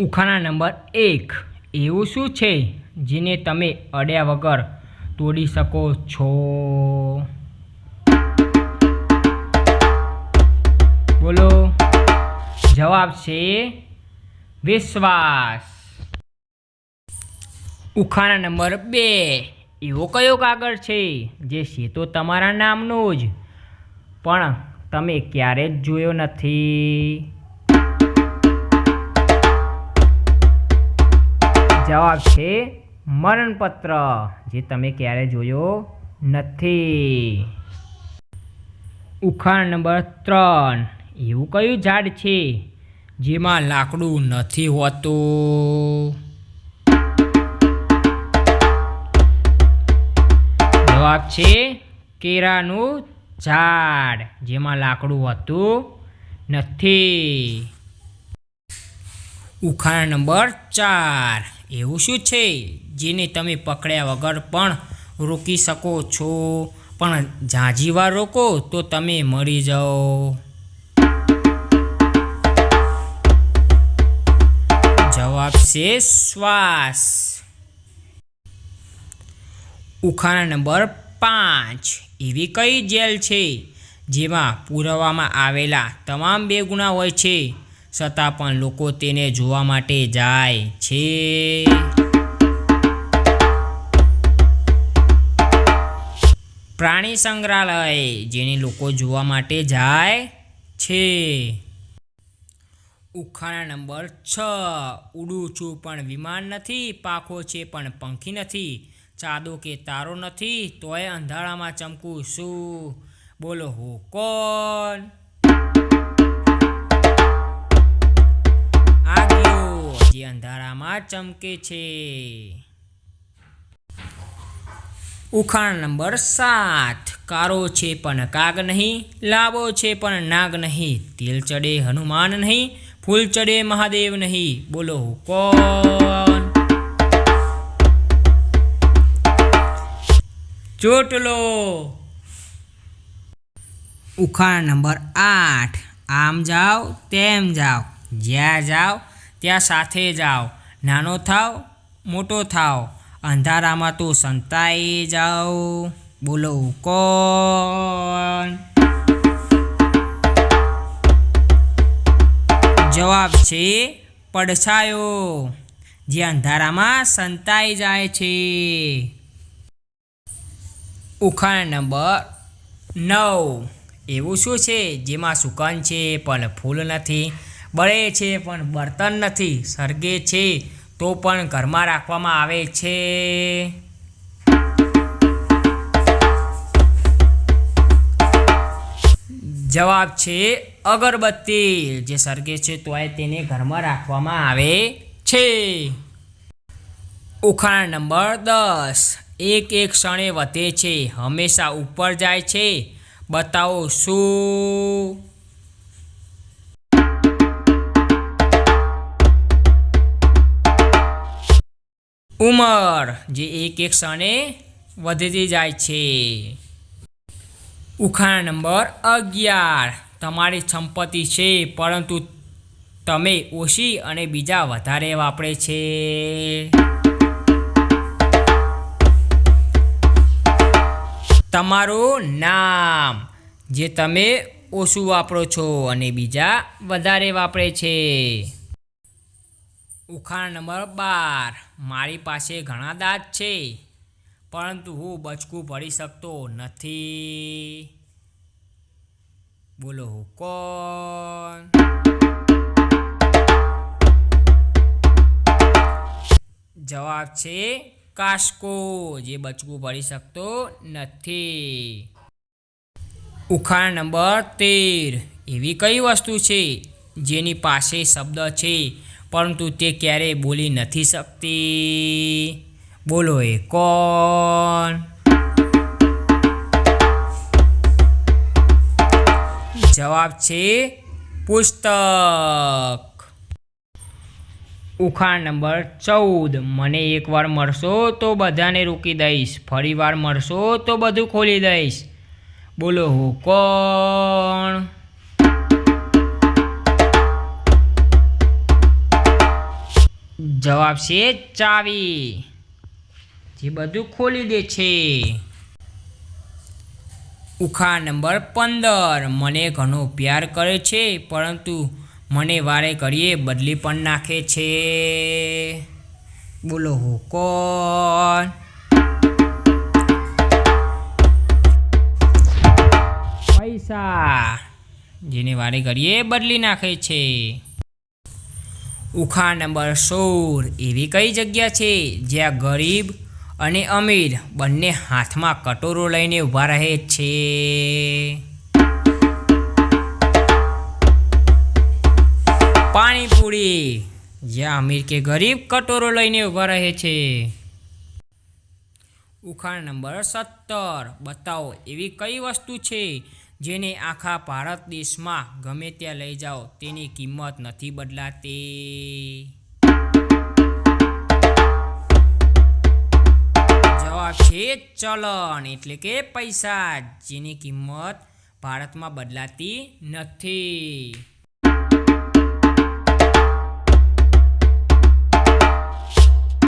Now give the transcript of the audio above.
ઉખાણા number એક. એવું શું છે જેને તમે અડ્યા વગર તોડી શકો છો? બોલો. જવાબ છે વિશ્વાસ. ઉખાણા નંબર બે. એવો કયો કાગળ છે જે છે તો તમારા નામનો જ? પણ તમે ક્યારે જ જોયો નથી. જવાબ છે મરણપત્ર, જે તમે ક્યારે જોયો નથી. ઉખાણ નંબર ત્રણ, એવું કયું ઝાડ છે જેમાં લાકડું નથી હોતું? જવાબ છે કેરાનું ઝાડ, જેમાં લાકડું હોતું નથી. ઉખાણ નંબર ચાર એવું શું છે જેને તમે પકડ્યા વગર પણ રોકી શકો છો? પણ ઝાંઝીવાર રોકો તો તમે મરી જાઓ. જવાબ છે શ્વાસ. ઉખાણા નંબર પાંચ. એવી કઈ જેલ છે જેમાં પુરવવામાં આવેલા તમામ બે ગુણા હોય છે? છતાં પણ લોકો તેને જોવા માટે જાય છે. પ્રાણી સંગ્રહાલય, જેને લોકો જોવા માટે જાય છે. ઉખાણા નંબર છ. ઉડું છું પણ વિમાન નથી, પાખો છે પણ પંખી નથી. ચાદો કે તારો નથી, તોય અંધારામાં ચમકું શું બોલો, હું કોણ? ચમકે છે. ઉખાણ નંબર સાત. કારો છે પણ કાગ નહીં, લાવો છે પણ નાગ નહીં, તેલ ચડે હનુમાન નહીં, ફૂલ ચડે મહાદેવ નહીં. બોલો, કોણ? ચોટલો ઉખાણ નંબર આઠ. આમ જાઓ, તેમ જાઓ. જ્યાં જાઓ, ત્યાં સાથે જાઓ. નાનો થાવ, મોટો થાવ. અંધારામાં તો સંતાઈ જાઓ બોલો, કોણ? જવાબ છે પડછાયો. જે અંધારામાં સંતાઈ જાય છે. ઉખાણ નંબર નવ. એવું શું છે? જેમાં સુકન છે, પણ ફૂલ નથી. બળે છે પણ બર્તન નથી સર્ગે છે તો પણ ઘરમાં રાખવામાં આવે છે. જવાબ છે અગરબત્તી. જે સર્ગે છે તોય તેને ઘરમાં રાખવામાં આવે છે. ઉખાણ નંબર દસ. એક એક ક્ષણે વધે છે, હંમેશા ઉપર જાય છે. બતાવો શું? ઉંમર, જે એક એક ક્ષણે વધતી જાય છે. ઉખાણા નંબર અગિયાર. તમારી સંપત્તિ છે, પરંતુ તમે ઓછી અને બીજા વધારે વાપરે છે. તમારું નામ, જે તમે ઓછું વાપરો છો અને બીજા વધારે વાપરે છે. ઉખાણ નંબર બાર. મારી પાસે ઘણા દાંત છે, પરંતુ હું બચકું ભરી શકતો નથી. બોલો, હું જવાબ છે કાસ્કો, જે બચકું ભરી શકતો નથી. ઉખાણ નંબર તેર. એવી કઈ વસ્તુ છે જેની પાસે શબ્દ છે પરંતુ તે ક્યારેય બોલી નથી શકતી. બોલો એ કોણ? જવાબ છે પુસ્તક. ઉખાણ નંબર ચૌદ. મને એકવાર મળશો તો બધાને રોકી દઈશ. ફરીવાર મળશો તો બધું ખોલી દઈશ. બોલો હું કોણ? જવાબ છે ચાવી. જે બધું ખોલી દે છે. ઉખા નંબર પંદર. મને ઘણો પ્યાર કરે છે, પરંતુ મને વારે ઘડીએ બદલી પણ નાખે છે. બોલો, હો કોણ? પૈસા. જેને વારે ઘડીએ બદલી નાખે છે. ઉખાણ નંબર સોળ એવી કઈ જગ્યા છે જ્યાં ગરીબ અને અમીર બંને હાથમાં કટોરો લઈને ઊભા રહે છે? પાણીપુરી, જ્યાં અમીર કે ગરીબ કટોરો લઈને ઊભા રહે છે. ઉખાણ નંબર સત્તર, બતાવો એવી કઈ વસ્તુ છે જેને આખા ભારત દેશમાં ગમે ત્યાં લઈ જાઓ, તેની કિંમત નથી બદલાતી. જવાબ છે ચલણ, એટલે કે પૈસા, જેની કિંમત ભારતમાં બદલાતી નથી.